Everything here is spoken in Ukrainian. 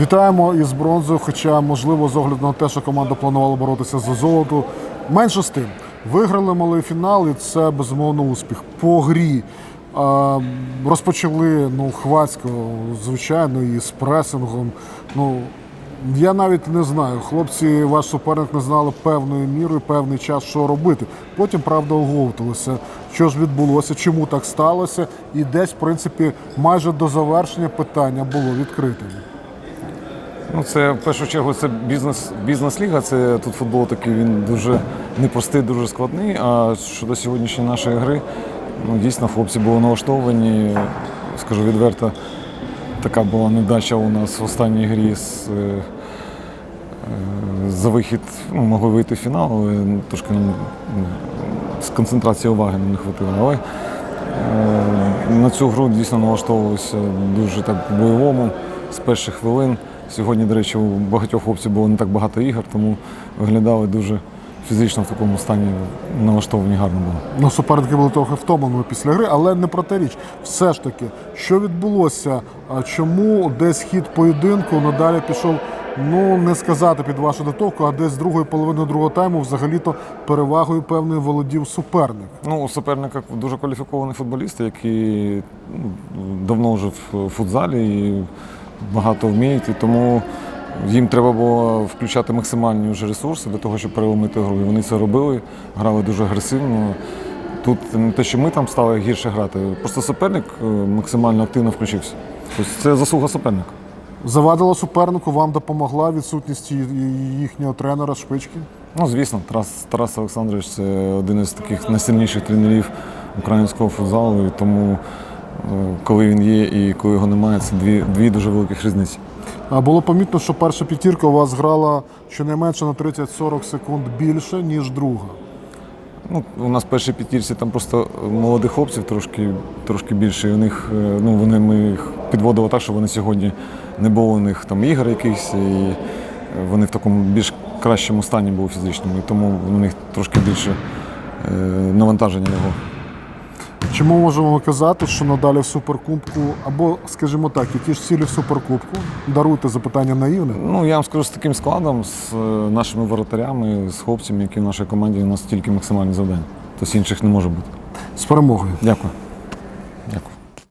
Вітаємо із бронзою, хоча, можливо, з огляду на те, що команда планувала боротися за золото. Менше з тим, виграли малий фінал, і це безумовно успіх. По грі розпочали ну, хвацько, звичайно, і з пресингом. Ну, я навіть не знаю. Хлопці, ваш суперник не знали певною мірою, певний час, що робити. Потім, правда, оговталися. Що ж відбулося, чому так сталося, і десь, в принципі, майже до завершення питання було відкрите. Ну, це в першу чергу це бізнес, бізнес-ліга. Це тут футбол такий він дуже непростий, дуже складний. А щодо сьогоднішньої нашої гри, ну дійсно хлопці були налаштовані. Скажу відверто, така була невдача у нас в останній грі з, е, е, за вихід. Ну, могли вийти в фінал, але трошки нам ну, з концентрації уваги не хватило. Але е, на цю гру дійсно налаштовувалися дуже так по-бойовому з перших хвилин. Сьогодні, до речі, у багатьох хлопців було не так багато ігор, тому виглядали дуже фізично в такому стані налаштовані гарно було. Ну, суперники були трохи втомленими після гри, але не про те річ. Все ж таки, що відбулося? А Чому десь хід поєдинку надалі пішов, ну не сказати під вашу диктовку, а десь з другої половини другого тайму взагалі-то перевагою певною володів суперник. Ну, у суперника дуже кваліфікований футболіст, який ну, давно вже в футзалі і багато вміють, і тому їм треба було включати максимальні вже ресурси для того, щоб переломити гру. І вони це робили, грали дуже агресивно. Тут не те, що ми там стали гірше грати, просто суперник е, максимально активно включився. Тобто це заслуга суперника. Завадила супернику, вам допомогла відсутність їхнього тренера шпички. Ну, звісно, Тарас, Тарас Олександрович це один із таких найсильніших тренерів українського футзалу. І тому, коли він є і коли його немає, це дві, дві дуже великих різниці. А Було помітно, що перша п'ятірка у вас грала щонайменше на 30-40 секунд більше, ніж друга. Ну, у нас перші п'ятірці там просто молодих хлопців трошки, трошки більше. І у них, е, ну, вони, ми їх підводили так, що вони сьогодні не було у них там ігор якихось, і вони в такому більш кращому стані були фізичному. І тому у них трошки більше е, навантаження його. Можемо ми казати, що надалі в суперкубку, або, скажімо так, які ж цілі в суперкубку? Даруйте запитання наївне. Ну, я вам скажу, з таким складом, з е, нашими воротарями, з хлопцями, які в нашій команді, у нас тільки максимальні завдання. Тобто інших не може бути. З перемогою. Дякую.